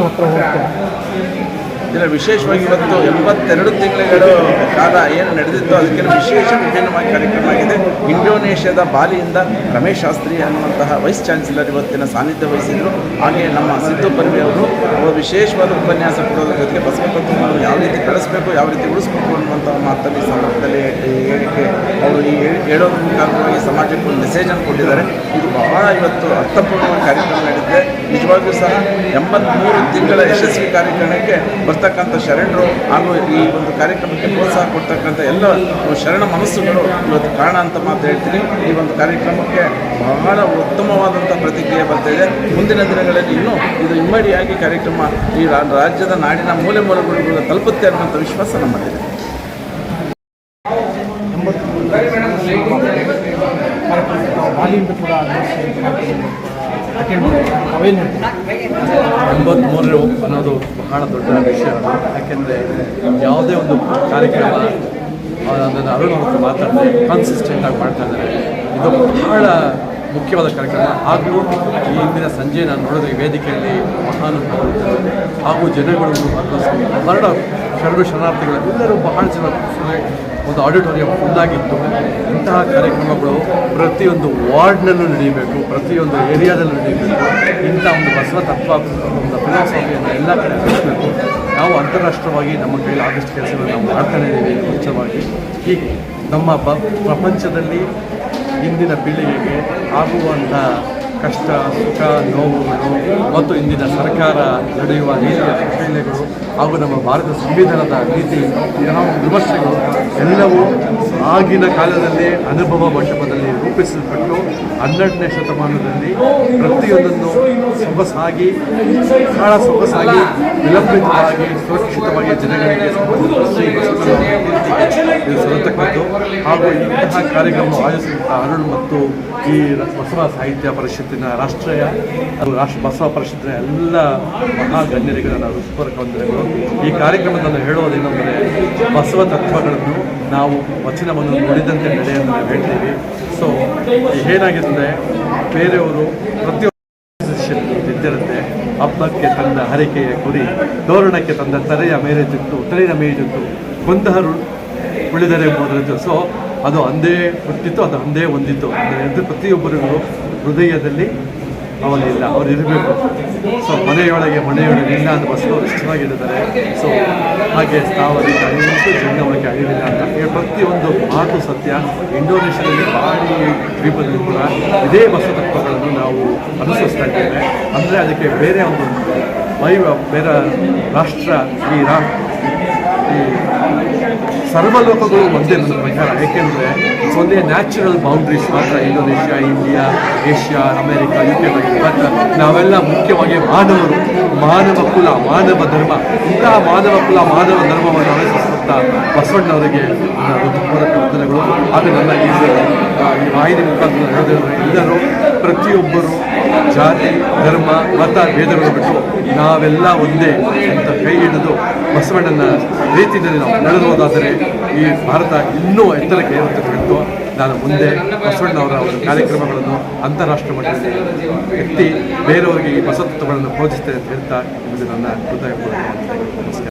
uma prorrogação. ಇದರ ವಿಶೇಷವಾಗಿ ಇವತ್ತು ಎಂಬತ್ತೆರಡು ತಿಂಗಳುಗಳು ಕಾಲ ಏನು ನಡೆದಿತ್ತು ಅದಕ್ಕೆ ವಿಶೇಷ ವಿಭಿನ್ನವಾಗಿ ಕಾರ್ಯಕ್ರಮ ಆಗಿದೆ. ಇಂಡೋನೇಷ್ಯಾದ ಬಾಲಿಯಿಂದ ರಮೇಶ್ ಶಾಸ್ತ್ರಿ ಅನ್ನುವಂತಹ ವೈಸ್ ಚಾನ್ಸಲರ್ ಇವತ್ತಿನ ಸಾನ್ನಿಧ್ಯ ವಹಿಸಿದರು. ಹಾಗೆ ನಮ್ಮ ಸಿದ್ದು ಪರ್ವಿ ಅವರು ವಿಶೇಷವಾದ ಉಪನ್ಯಾಸ ಕೊಡೋದ್ರ ಜೊತೆಗೆ ಬಸವ ತತ್ವವನ್ನು ಯಾವ ರೀತಿ ಬೆಳೆಸಬೇಕು ಯಾವ ರೀತಿ ಉಳಿಸ್ಬೇಕು ಅನ್ನುವಂಥ ಈ ಸಂದರ್ಭದಲ್ಲಿ ಹೇಳಿಕೆ, ಅವರು ಈ ಹೇಳೋ ಹೇಳೋದ್ರ ಮುಖಾಂತರವಾಗಿ ಸಮಾಜಕ್ಕೆ ಒಂದು ಮೆಸೇಜನ್ನು ಕೊಟ್ಟಿದ್ದಾರೆ. ಇದು ಬಹಳ ಇವತ್ತು ಅರ್ಥಪೂರ್ಣ ಕಾರ್ಯಕ್ರಮ ನಡೆದಿದೆ. ನಿಜವಾಗಿಯೂ ಸಹ ಎಂಬತ್ತ್ಮೂರು ತಿಂಗಳ ಯಶಸ್ವಿ ಕಾರ್ಯಕ್ರಮಕ್ಕೆ ಬರ್ತಕ್ಕಂಥ ಶರಣರು ಹಾಗೂ ಈ ಒಂದು ಕಾರ್ಯಕ್ರಮಕ್ಕೆ ಪ್ರೋತ್ಸಾಹ ಕೊಡ್ತಕ್ಕಂಥ ಎಲ್ಲ ಶರಣ ಮನಸ್ಸುಗಳು ಇವತ್ತು ಕಾರಣ ಅಂತ ಮಾತು ಹೇಳ್ತೀನಿ. ಈ ಒಂದು ಕಾರ್ಯಕ್ರಮಕ್ಕೆ ಬಹಳ ಉತ್ತಮವಾದಂಥ ಪ್ರತಿಕ್ರಿಯೆ ಬರ್ತಾ ಇದೆ. ಮುಂದಿನ ದಿನಗಳಲ್ಲಿ ಇನ್ನೂ ಇದು ಇಮ್ಮಡಿಯಾಗಿ ಕಾರ್ಯಕ್ರಮ ಈ ರಾಜ್ಯದ ನಾಡಿನ ಮೂಲೆ ಮೂಲೆಗಳಿಗೂ ತಲುಪುತ್ತೆ ಅನ್ನುವಂಥ ವಿಶ್ವಾಸ ನಮ್ಮಲ್ಲಿದೆ. ಕೂಡ ಅಟೆಂಡ್ ಹೇಳ್ತಾರೆ ಅನ್ನೋದು ಬಹಳ ದೊಡ್ಡ ವಿಷಯ. ಯಾಕೆಂದರೆ ಯಾವುದೇ ಒಂದು ಕಾರ್ಯಕ್ರಮ ಅದನ್ನು ಅರುಣ್ ಮಾತಾಡಿದ್ರೆ ಕನ್ಸಿಸ್ಟೆಂಟಾಗಿ ಮಾಡ್ತಾ ಇದ್ದಾರೆ. ಇದು ಬಹಳ ಮುಖ್ಯವಾದ ಕಾರ್ಯಕ್ರಮ. ಹಾಗೂ ಈ ಹಿಂದಿನ ಸಂಜೆ ನಾನು ನೋಡಿದ ವೇದಿಕೆಯಲ್ಲಿ ಮಹಾನುಭಾವರು ಹಾಗೂ ಜನಗಳು ಕನ್ನಡ ಶರಣು ಶರಣಾರ್ಥಿಗಳು ಎಲ್ಲರೂ ಬಹಳ ಜನ ಒಂದು ಆಡಿಟೋರಿಯಂ ಫುಲ್ಲಾಗಿತ್ತು ಇಂತಹ ಕಾರ್ಯಕ್ರಮಗಳು ಪ್ರತಿಯೊಂದು ವಾರ್ಡ್ನಲ್ಲೂ ನಡೆಯಬೇಕು, ಪ್ರತಿಯೊಂದು ಏರಿಯಾದಲ್ಲೂ ನಡೆಯಬೇಕು. ಇಂಥ ಒಂದು ಬಸವ ತತ್ವ, ಒಂದು ಫಿಲಾಸಫಿಯನ್ನು ಎಲ್ಲ ಕಡೆ ಹಂಚಬೇಕು. ನಾವು ಅಂತಾರಾಷ್ಟ್ರೀಯವಾಗಿ ನಮ್ಮ ಕೈಲಿ ಆದಷ್ಟು ಕೆಲಸಗಳನ್ನು ನಾವು ಮಾಡ್ತಾನೆ ಇದ್ದೀವಿ ಮುಖ್ಯವಾಗಿ ಹೀಗೆ ನಮ್ಮ ಬ ಪ್ರಪಂಚದಲ್ಲಿ ಇಂದಿನ ಪೀಳಿಗೆಗೆ ಆಗುವಂಥ ಕಷ್ಟ, ಸುಖ ನೋವುಗಳು ಮತ್ತು ಇಂದಿನ ಸರ್ಕಾರ ನಡೆಯುವ ನೀತಿಯ ಪ್ರಶ್ನೆಗಳು ಹಾಗೂ ನಮ್ಮ ಭಾರತ ಸಂವಿಧಾನದ ನೀತಿ ಯಾವ ವಿಮರ್ಶೆಗಳು ಎಲ್ಲವೂ ಆಗಿನ ಕಾಲದಲ್ಲಿ ಅನುಭವ ಮಂಟಪದಲ್ಲಿ ರೂಪಿಸಲ್ಪಟ್ಟು ಹನ್ನೆರಡನೇ ಶತಮಾನದಲ್ಲಿ ಪ್ರತಿಯೊಂದನ್ನು ಸೊಗಸಾಗಿ, ಬಹಳ ಸೊಗಸಾಗಿ, ವಿಲಂಬಿತವಾಗಿ, ಸುರಕ್ಷಿತವಾಗಿ ಜನಗಳಿಗೆ ಸಲ್ಲತಕ್ಕದ್ದು ಹಾಗೂ ಇಂತಹ ಕಾರ್ಯಕ್ರಮ ಆಯೋಜಿಸಿದಂಥ ಅರುಣ್ ಮತ್ತು ಈ ಬಸವ ಸಾಹಿತ್ಯ ಪರಿಷತ್ತಿನ ರಾಷ್ಟ್ರೀಯ ರಾಷ್ಟ್ರ ಬಸವ ಪರಿಷತ್ತಿನ ಎಲ್ಲ ಮಹಾಗಣ್ಯರಿಗೆ ನನ್ನ ಹೃತ್ಪೂರ್ವಕ ವಂದನೆಗಳು ಈ ಕಾರ್ಯಕ್ರಮದಲ್ಲಿ ಹೇಳುವುದೇನೆಂದರೆ, ಬಸವ ತತ್ವಗಳನ್ನು ನಾವು ವಚನವನ್ನು ನುಡಿದಂತೆ ನಡೆಯನ್ನು ಹೇಳ್ತೀವಿ. ಸೊ ಏನಾಗಿದೆ ಬೇರೆಯವರು ಇದ್ದಿರುತ್ತೆ ಹಬ್ಬಕ್ಕೆ ತಂದ ಹರಿಕೆಯ ಕುರಿ, ತೋರಣಕ್ಕೆ ತಂದ ತಲೆಯ ಮೇಲೆ ಜುತ್ತು, ತಲೆಯ ಮೇಜಿತ್ತು ಕೊಂದಹರು ಉಳಿದರೆ ಎಂಬುದರದ್ದು ಸೊ ಅದು ಅಂದೇ ಹುಟ್ಟಿತ್ತು, ಅದು ಅಂದೇ ಹೊಂದಿತ್ತು ಅಂದರೆ ಪ್ರತಿಯೊಬ್ಬರಿಗೂ ಹೃದಯದಲ್ಲಿ ಅವನಿಲ್ಲ ಅವ್ರು ಇರಬೇಕು. ಸೊ ಮನೆಯೊಳಗೆ ಮನೆಯೊಳಗೆ ಇಲ್ಲ ಅಂತ ಬಸ್ಸು ಇಷ್ಟವಾಗಿದ್ದಾರೆ ಸೊ ಹಾಗೆ ಸ್ಥಾವರಿಗೆ ಅಳಿವಿತ್ತು ಜಂಗಮಕ್ಕೆ ಅಳಿವಿಲ್ಲ ಅಂತ ಪ್ರತಿಯೊಂದು ಮಾತು ಸತ್ಯ. ಇಂಡೋನೇಷ್ಯಾದಲ್ಲಿ ಬಾಡಿ ದ್ವೀಪದಲ್ಲಿ ಕೂಡ ಇದೇ ಬಸ್ಸು ತತ್ವಗಳನ್ನು ನಾವು ಅನುಸರಿಸ್ತಾ ಇದ್ದೇವೆ ಅಂದರೆ ಅದಕ್ಕೆ ಬೇರೆ ಒಂದು ವೈವ ಬೇರೆ ರಾಷ್ಟ್ರ, ಈ ರಾ, ಈ ಸರ್ವಲೋಕಗಳು ಒಂದೇ ನನ್ನ ಪ್ರಕಾರ. ಏಕೆಂದರೆ ಒಂದೇ ನ್ಯಾಚುರಲ್ ಬೌಂಡ್ರೀಸ್ ಮಾತ್ರ Indonesia India Asia America U K ನಾವೆಲ್ಲ ಮುಖ್ಯವಾಗಿ ಮಾನವರು. ಮಾನವ ಕುಲ, ಮಾನವ ಧರ್ಮ. ಇಂತಹ ಮಾನವ ಕುಲ, ಮಾನವ ಧರ್ಮವನ್ನು ಅನುಸರಿಸುತ್ತಾ ಬಸವಣ್ಣವರಿಗೆ ಪೂರಕ ವಂದನೆಗಳು. ಹಾಗೂ ನನ್ನ ಈ ವಾಹಿನಿ ಮುಖಾಂತರ ಎಲ್ಲರೂ ಪ್ರತಿಯೊಬ್ಬರು ಜಾತಿ, ಧರ್ಮ, ಮತ, ಭೇದಗಳು ಬಿಟ್ಟು ನಾವೆಲ್ಲ ಒಂದೇ ಅಂತ ಕೈ ಹಿಡಿದು ಬಸವಣ್ಣನ ರೀತಿಯಲ್ಲಿ ನಾವು ನಡೆದುವುದಾದರೆ ಈ ಭಾರತ ಇನ್ನೂ ಎತ್ತರಕ್ಕೆ ಏರುತ್ತಿತ್ತು ನಾನು ಮುಂದೆ ಬಸವಣ್ಣವರ ಒಂದು ಕಾರ್ಯಕ್ರಮಗಳನ್ನು ಅಂತಾರಾಷ್ಟ್ರೀಯ ಮಟ್ಟದಲ್ಲಿ ಎತ್ತಿ ಬೇರೆಯವರಿಗೆ ಈ ಬಸತ್ವಗಳನ್ನು ಅಂತ ಹೇಳ್ತಾ ಇದು ನನ್ನ ಹೃದಯಪೂರ್ವಕ ನಮಸ್ಕಾರ.